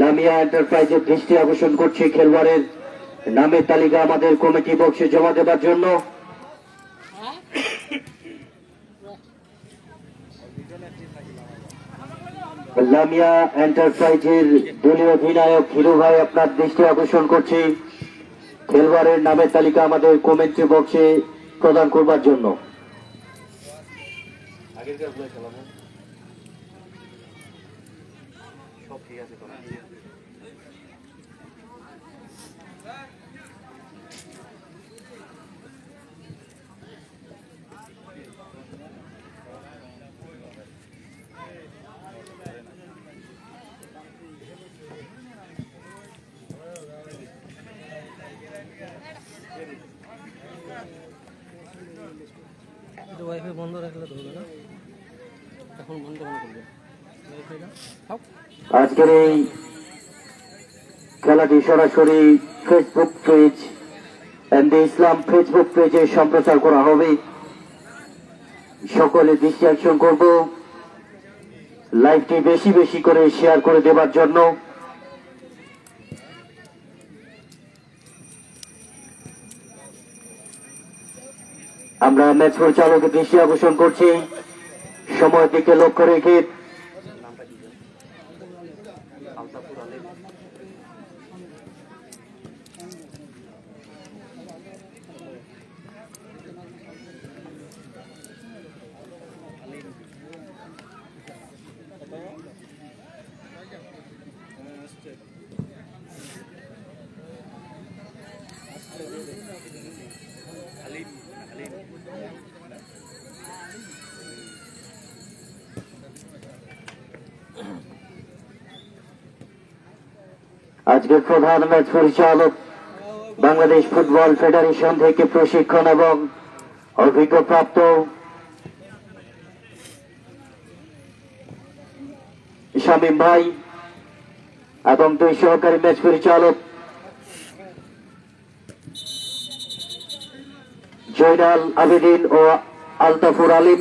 লামিয়া এন্টারপ্রাইজের দৃষ্টি আকর্ষণ করছে খেলোয়াড়ের নামের তালিকা আমাদের কমিটি বক্সে জমা দেবার জন্য। লামিয়া এন্টারপ্রাইজের দলীয় অধিনায়ক হিরু ভাই আপনার দৃষ্টি আকর্ষণ করছি। খেলোয়াড়ের নামের তালিকা আমাদের কমেন্ট্রি বক্সে প্রদান করবার জন্য। চালাবো সব ঠিক আছে আজকের এই খেলাটি সরাসরি Facebook page and Islam Facebook পেজে সম্প্রচার করা হবে। সকলে দৃষ্টি আকর্ষণ করব। লাইভটি বেশি বেশি করে শেয়ার করে দেবার জন্য। আমরা ম্যাচ পরিচালকের দৃষ্টি আকর্ষণ করছি। সময় দিকে লক্ষ্য রেখে আজকের প্রধান ম্যাচ পরিচালক বাংলাদেশ ফুটবল ফেডারেশন থেকে প্রশিক্ষণ এবং অভিজ্ঞপ্রাপ্ত শামীম ভাই এবং দুই সহকারী ম্যাচ পরিচালক জয়নাল আবেদিন ও আলতাফুর আলিম।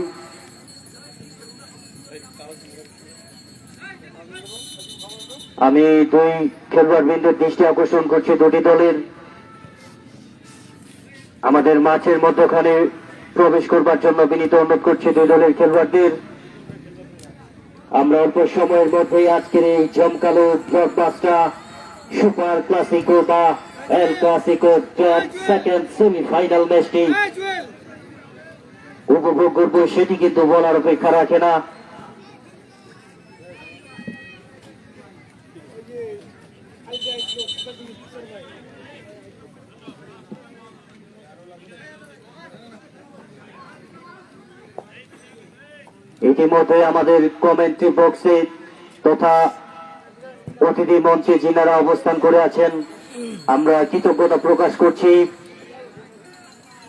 আমি দুই খেলোয়াড় বৃন্দের দৃষ্টি আকর্ষণ করছি দুটি দলের। আমাদের মাঠের মধ্যখানে প্রবেশ করবার জন্য বিনীত অনুরোধ করছি দুই দলের খেলোয়াড়দের। আমরা অল্প সময়ের মধ্যেই আজকের এই জমকালো ব্লকবাস্টার সুপার ক্লাসিকো বা এল ক্লাসিকো সেকেন্ড সেমিফাইনাল ম্যাচটি উপভোগ করব সেটি কিন্তু বলার অপেক্ষা রাখে না। ইতিমধ্যে আমাদের কমেন্ট্রি বক্সে তথা অতিথি মঞ্চে যিনারা অবস্থান করে আছেন, আমরা কৃতজ্ঞতা প্রকাশ করছি।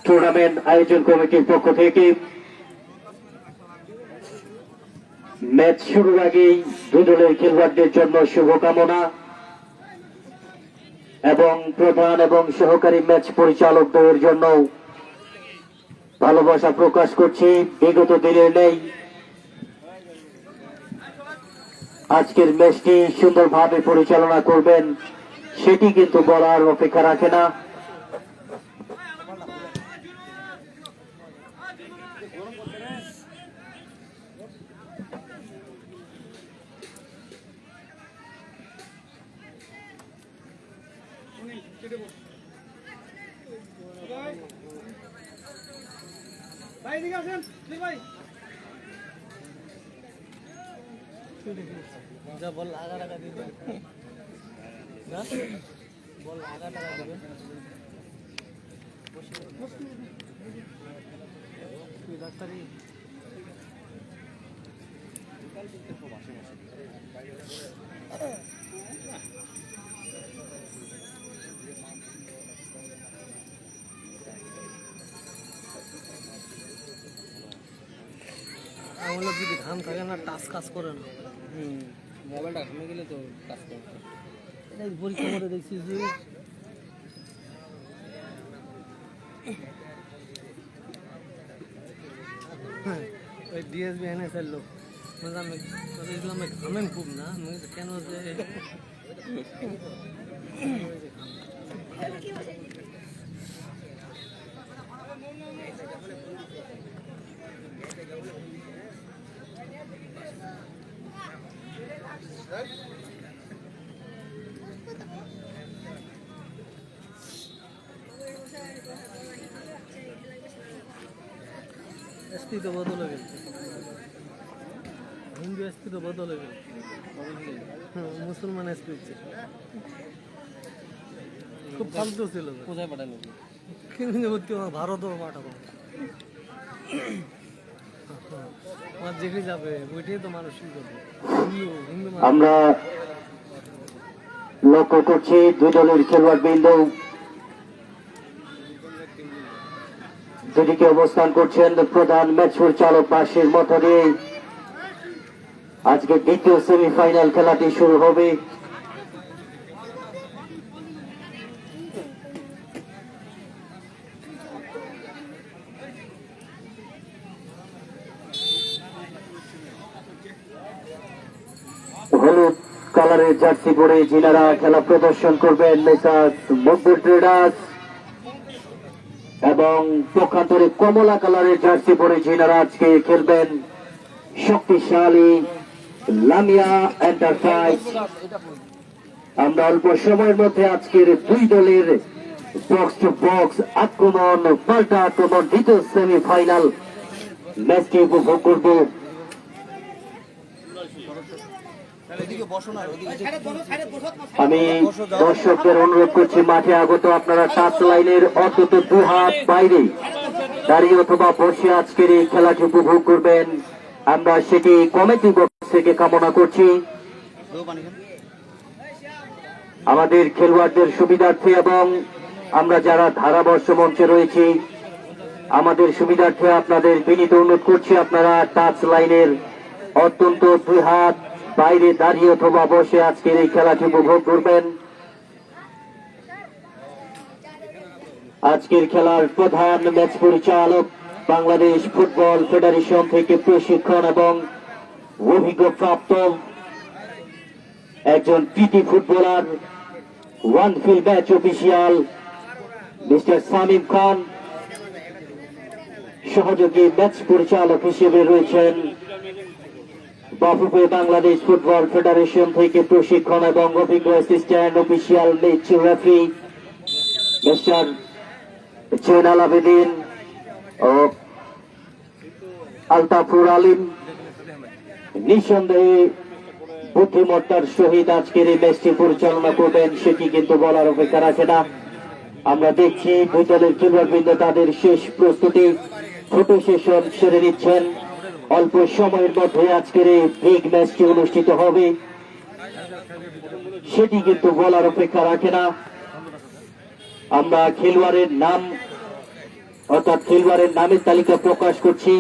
টুর্নামেন্ট আয়োজন কমিটির পক্ষ থেকে। ম্যাচ শুরুর আগেই দুই দলের খেলোয়াড়দের জন্য শুভকামনা এবং প্রধান এবং সহকারী ম্যাচ পরিচালকদের জন্য ভালোবাসা প্রকাশ করছি। বিগত দিনের নেই আজকের ম্যাচটি সুন্দরভাবে পরিচালনা করবেন, সেটি কিন্তু বলার অপেক্ষা রাখে না। ভাই এদিকে আসেন ভাই। যা, বল আগা টাকা বল আগা টাকা ডাক্তারি আমাদের যদি ঘাম থাকে না টাচ কাজ করে না। মোবাইলটা ঘামে গেলে তো কাজ করে এই পরীক্ষা করে দেখছি যে হ্যাঁ, ওই ডিএসবি এনে চাইলো আমি দেখলাম ঘামেন খুব না আমি বলছি, কেন যে এসপি তো বদল হয়ে গেছে। হিন্দু তো বদল হয়ে হ্যাঁ, মুসলমান হচ্ছে। খুব ফালতু ছিল। কোথায় পাঠানো কিন্তু ভারতও পাঠাবো। আমরা লক্ষ্য করছি দুই দলের খেলোয়াড় বৃন্দ দুদিকে অবস্থান করছেন প্রধান ম্যাচ পরিচালক বাসের মধ্য দিয়ে আজকে দ্বিতীয় সেমিফাইনাল খেলাটি শুরু হবে। হলুদ কালারের জার্সি পরে যিনারা খেলা প্রদর্শন করবেন, মেসার্স মকবুল ট্রেডার্স এবং পক্ষান্তরে কমলা কালারের জার্সি পরে যিনারা আজকে খেলবেন শক্তিশালী লামিয়া এন্টারপ্রাইজ। আমরা অল্প সময়ের মধ্যে আজকের দুই দলের বক্স টু বক্স আক্রমণ, পাল্টা আক্রমণ, দ্বিতীয় সেমিফাইনাল ম্যাচটি উপভোগ করব। আমি দর্শকদের অনুরোধ করছি মাঠে আগত আপনারা টাচ লাইনের অন্তত দু হাত বাইরে দাঁড়িয়ে অথবা বসে আজকের এই খেলাটি উপভোগ করবেন। আমরা সেটি কমিটি বক্স থেকে কামনা করছি। আমাদের খেলোয়াড়দের সুবিধার্থে এবং আমরা যারা ধারাবর্ষ মঞ্চে রয়েছি আমাদের সুবিধার্থে আপনাদের বিনীত অনুরোধ করছি আপনারা টাচ লাইনের অত্যন্ত দুই হাত বাইরে দাঁড়িয়ে অথবা বসে আজকের এই খেলাটি উপভোগ করবেন। আজকের খেলার প্রধান ম্যাচ পরিচালক বাংলাদেশ ফুটবল ফেডারেশন থেকে প্রশিক্ষণ এবং অভিজ্ঞ প্রাপ্ত একজন PT footballer one field match official, mister Samim Khan. সহযোগী ম্যাচ পরিচালক হিসেবে রয়েছেন বাফুফে বাংলাদেশ ফুটবল ফেডারেশন থেকে প্রশিক্ষণ এবং অভিজ্ঞ assistant official match referee mister Zainal Abedin ও আলতাফুর আলিম। নিঃসন্দেহে বুদ্ধিমত্তার সহিত আজকের এই ম্যাচটি পরিচালনা করবেন, সেটি কিন্তু বলার অপেক্ষা রাখে না। আমরা দেখছি দুই দলের তাদের শেষ প্রস্তুতি। ফটো সেশন সেরে নিচ্ছেন। অল্প সময়ের মধ্যে আজকের এই বিগ ম্যাচটি অনুষ্ঠিত হবে। সেটি কিন্তু বলার অপেক্ষা রাখে না। আমরা খেলোয়াড়ের নাম, অর্থাৎ খেলোয়াড়ের নামের তালিকা প্রকাশ করছি।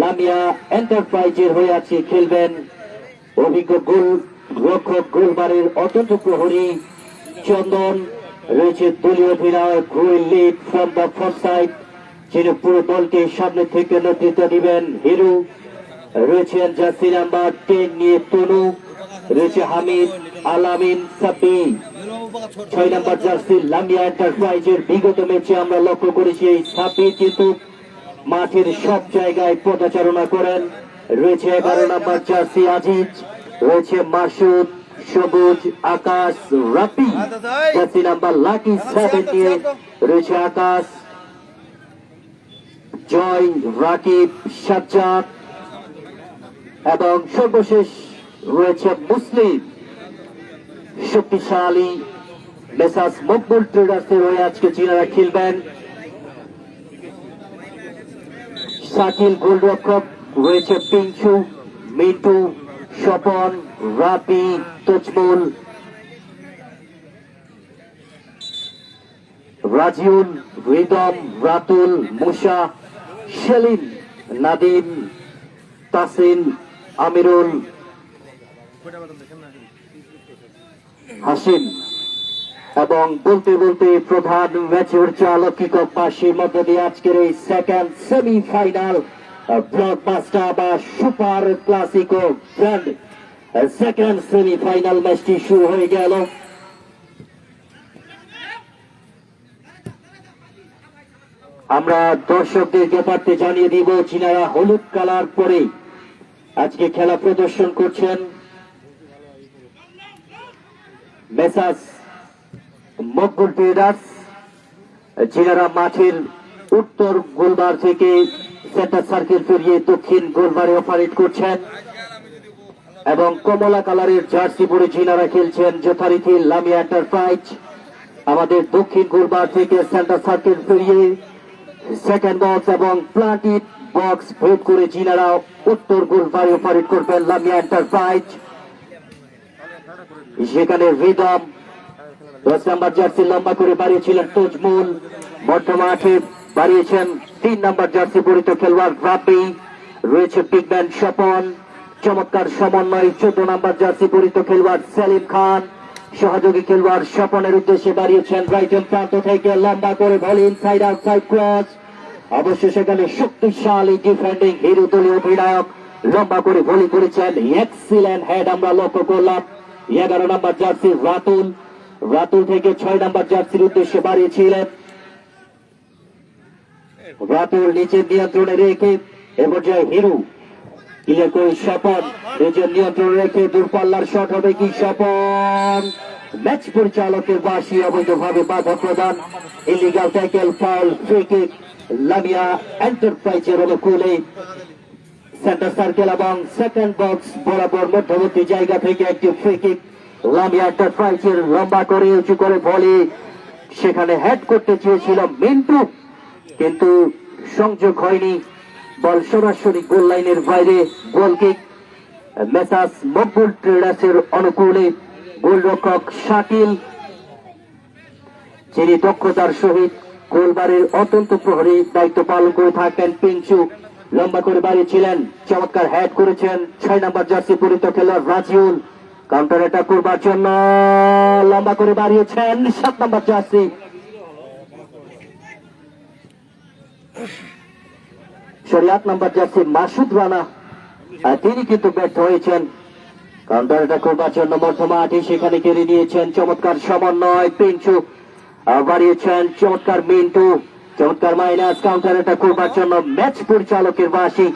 লামিয়া এন্টারপ্রাইজের হয়ে আছে খেলবেন অভিজ্ঞ গোল, রক্ষক গোলবারের অত্যন্ত প্রহরী চন্দন। রয়েছে দলীয় অধিনায়ক who'll lead from the front side যিনি পুরো দলকে সামনে থেকে নেতৃত্ব দিবেন হিরু রয়েছেন টেন নিয়ে তনু রয়েছে হামিদ আলামিন সাব্বি ছয় নম্বর জার্সি লামিয়া এন্টারপ্রাইজের বিগত ম্যাচে আমরা লক্ষ্য করেছি এই সাব্বির কিন্তু মাঠের সব জায়গায় পদচারণা করেন। রয়েছে এগারো নম্বর জার্সি আজিজ রয়েছে Masud Sabuj Akash Rapi jersey number lucky seven নিয়ে রয়েছে আকাশ জয় রাকিব সাজ্জাদ। এবং সর্বশেষ রয়েছে মুসলিম, শক্তিশালী মেসাস মকবুল ট্রেডার্সের হয়ে আজকে চীনারা খেলবেন। শাকিল গোলরক্ষক রয়েছে পিঞ্চু মিটু স্বপন, রাপি, তজমুল, রাজিউল, রিদম, রাতুল, মুসা সেলিম, নাদিম তাসিন আমিরুল, হাসিম এবং বলতে বলতে প্রধান ম্যাচের চালক কিকক পাশের মধ্য দিয়ে আজকের এই সেকেন্ড সেমিফাইনাল ব্লকবাস্টার বা super clasico brand second semifinal ম্যাচটি শুরু হয়ে গেল। আমরা দর্শকদের ব্যাপারতে জানিয়ে দিব যিনারা হলুদ কালার পরে আজকে খেলা প্রদর্শন করছেন। মেসাস মকবুল ট্রেডার্স যিনারা মাঠের উত্তর গোলবার থেকে সেন্টার সার্কেল পেরিয়ে দক্ষিণ গোলবারে অপারেট করছেন এবং কমলা কালারের জার্সি পরে যিনারা খেলছেন যথারীতি লামিয়া এন্টারপ্রাইজ। আমাদের দক্ষিণ গোলবার থেকে সেন্টার সার্কেল পেরিয়ে সেকেন্ড বক্স এবং প্লান্টিড বক্স ভেদ করে যিনারা উত্তর গোলবারে অপারেট করবেন লামিয়া এন্টারপ্রাইজ সেখানে রিদম, দশ নাম্বার জার্সি লম্বা করে বাড়িয়েছিলেন তজমুল। মাঠে বাড়িয়েছেন তিন নাম্বার জার্সি পরিত খেলোয়াড় রাব্বি রয়েছে বিগম্যান স্বপন। চমৎকার সমন্বয়, চোদ্দ নাম্বার জার্সি পরিত খেলোয়াড় সেলিম খান। সহযোগী খেলোয়াড় স্বপনের উদ্দেশ্যে বাড়িয়েছেন রাইট হ্যান্ড প্রান্ত থেকে, লম্বা করে ভলি ইনসাইড আউটসাইড ক্রস অবশ্য সেখানে শক্তিশালী ডিফেন্ডিং হিরো দলীয় অধিনায়ক লম্বা করে ভলি করেছেন এক্সিলেন্ট হেড আমরা লক্ষ্য করলাম। এগারো নম্বর জার্সি রাতুল। রাতুল থেকে ছয় নম্বর জার্সির উদ্দেশ্যে বাড়িয়েছিলেন। রাতুল নিচের নিয়ন্ত্রণে রেখে এ পর্যায়ে হিরু করে স্বপন নিজের নিয়ন্ত্রণে রেখে দূরপাল্লার শট হবে কি স্বপন? ম্যাচ পরিচালকের বাসী অবৈধভাবে বাধা প্রদান illegal tackle foul free Lamia এন্টারপ্রাইজের অনুকূলে। সেন্টার সার্কেল এবং সেকেন্ড বক্স বরাবর মধ্যবর্তী জায়গা থেকে একটি ফ্রি কিক লামিয়া এন্টারপ্রাইজের লম্বা করে উঁচু করে বলে সেখানে হেড করতে চেয়েছিল মিন্টু, কিন্তু সংযোগ হয়নি। বল সরাসরি গোল লাইনের বাইরে গোল কিক মেসাস মকবুল ট্রেডার্সের অনুকূলে গোলরক্ষক শাকিল। যিনি দক্ষতার সহিত গোলবারের অত্যন্ত প্রহরী দায়িত্ব পালন করে থাকেন পিঞ্চু লম্বা করে বাড়িয়েছিলেন, চমৎকার হ্যাড করেছেন ছয় নম্বর জার্সি পরিত খেলোয়াড় রাজিউল। কাউন্টার অ্যাটাক করবার জন্য লম্বা করে বাড়িয়েছেন, সাত নম্বর জার্সি আট নম্বর জার্সি মাসুদ রানা। তিনি কিন্তু ব্যর্থ হয়েছেন। জন্য মধ্যমাঠে সেখানে কেড়ে নিয়েছেন চমৎকার সমন্বয় পিঞ্চু বাড়িয়েছেন চমৎকার মিন্টু, চমৎকার মাইনাস কাউন্টার জন্য ম্যাচ পরিচালকের বাসী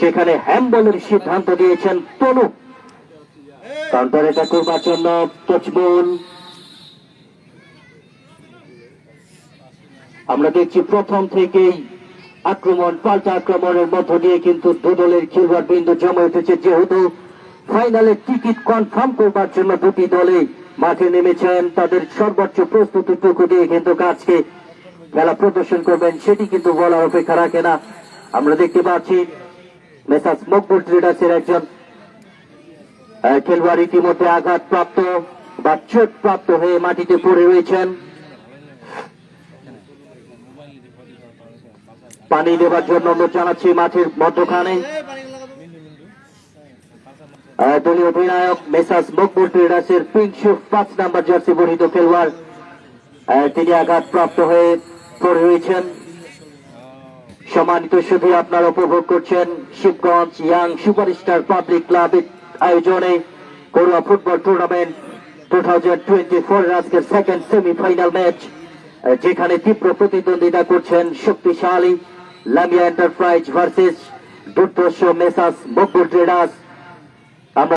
সেখানে হ্যাম্বলের সিদ্ধান্ত দিয়েছেন তনু। কাউন্টার অ্যাটাক করবার জন্য আমরা দেখছি প্রথম থেকেই আক্রমণ, পাল্টা আক্রমণের মধ্য দিয়ে কিন্তু দুদলের খেলোয়াড় বিন্দু জমা উঠেছে। যেহেতু ফাইনালে টিকিট কনফার্ম করবার জন্য দুটি দলে মাঠে নেমেছেন, তাদের সর্বোচ্চ প্রস্তুতিটুকু দিয়ে কিন্তু কাজকে খেলা প্রদর্শন করবেন, সেটি কিন্তু বলার অপেক্ষা রাখে না। আমরা দেখতে পাচ্ছি মেসাস মকবুল ট্রেডার্সের একজন খেলোয়াড় ইতিমধ্যে আঘাতপ্রাপ্ত বা চোট প্রাপ্ত হয়ে মাটিতে পড়ে রয়েছেন। পানি দেবার জন্য অনুরোধ জানাচ্ছি মাঠের মধ্যখানে। দলীয় অধিনায়ক মেসাস মকবুল ট্রেডার্সের পিঙ্কশু পাঁচ নাম্বার জার্সি খেলোয়াড় তিনি হয়ে পড়ে রয়েছেন। সম্মানিত শুধু আপনারা উপভোগ করছেন Shibganj young superstar public club আয়োজনে ঘরোয়া football tournament two thousand twenty four আজকের সেকেন্ড সেমিফাইনাল ম্যাচ যেখানে তীব্র প্রতিদ্বন্দ্বিতা করছেন শক্তিশালী লামিয়া এন্টারপ্রাইজ ভার্সেস দুর্দর্শ মেসাস মকবুল ট্রেডার্স